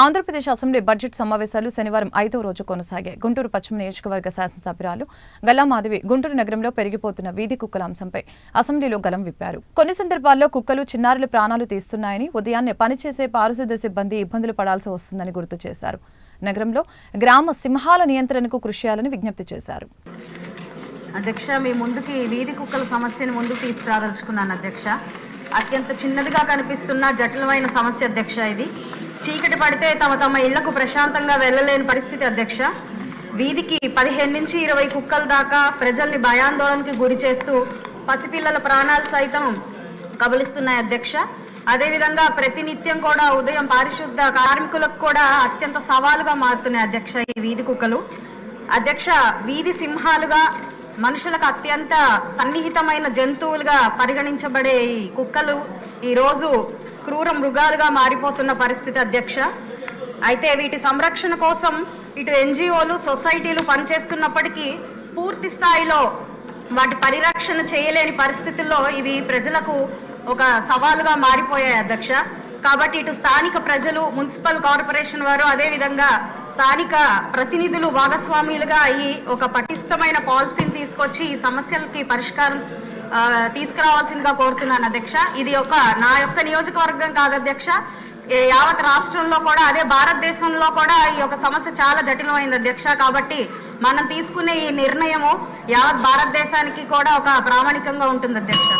Andhra Pradesh assembly budget సమావేశాలు శనివారం ఐదో రోజు కొనసాగాయి గుంటూరు పశ్చిమ నియోజకవర్గ శాసనసభ్యురాలు గల్లా మాధవి గుంటూరు నగరంలో పెరిగిపోతున్న వీధి కుక్కల అంశంపై అసెంబ్లీలో గలం విప్పారు. కొన్ని సందర్భాల్లో కుక్కలు చిన్నారులు ప్రాణాలు తీస్తున్నాయని ఉదయాన్నే పనిచేసే పారిశుద్ధ్య సిబ్బంది ఇబ్బందులు పడాల్సి వస్తుందని గుర్తు చేశారు. నగరంలో గ్రామ సింహాల నియంత్రణకు కృషి చేయాలని విజ్ఞప్తి చేశారు. అధ్యక్ష మీ ముందుకి వీధి కుక్కల సమస్యను ముందుకు తీసుకురాదలుచుకున్నాను అధ్యక్ష. అత్యంత చిన్నదిగా కనిపిస్తున్న జటిలమైన సమస్య అధ్యక్ష ఇది. చీకటి పడితే తమ తమ ఇళ్ళకు ప్రశాంతంగా వెళ్ళలేని పరిస్థితి అధ్యక్ష. వీధికి పదిహేను నుంచి ఇరవై కుక్కల దాకా ప్రజల్ని భయాందోళనకి గురి చేస్తూ పసిపిల్లల ప్రాణాలు సైతం కబలిస్తున్నాయి అధ్యక్ష. అదేవిధంగా ప్రతినిత్యం కూడా ఉదయం పారిశుద్ధ కార్మికులకు కూడా అత్యంత సవాలుగా మారుతున్నాయి అధ్యక్ష ఈ వీధి కుక్కలు. అధ్యక్ష వీధి సింహాలుగా మనుషులకు అత్యంత సన్నిహితమైన జంతువులుగా పరిగణించబడే ఈ కుక్కలు ఈరోజు క్రూర మృగాలుగా మారిపోతున్న పరిస్థితి అధ్యక్ష. అయితే వీటి సంరక్షణ కోసం ఇటు ఎన్జిఓలు సొసైటీలు పనిచేస్తున్నప్పటికీ పూర్తి స్థాయిలో వాటి పరిరక్షణ చేయలేని పరిస్థితుల్లో ఇవి ప్రజలకు ఒక సవాలుగా మారిపోయాయి అధ్యక్ష. కాబట్టి ఇటు స్థానిక ప్రజలు మున్సిపల్ కార్పొరేషన్ వారు అదేవిధంగా స్థానిక ప్రతినిధులు భాగస్వాములుగా ఈ ఒక పటిష్టమైన పాలసీని తీసుకొచ్చి ఈ సమస్యలకి పరిష్కారం తీసుకురావాల్సిందిగా కోరుతున్నాను అధ్యక్ష. ఇది ఒక నా యొక్క నియోజకవర్గం కాదు అధ్యక్ష. యావత్ రాష్ట్రంలో కూడా అదే భారతదేశంలో కూడా ఈ యొక్క సమస్య చాలా జటిలమైంది అధ్యక్ష. కాబట్టి మనం తీసుకునే ఈ నిర్ణయము యావత్ భారతదేశానికి కూడా ఒక ప్రామాణికంగా ఉంటుంది అధ్యక్ష.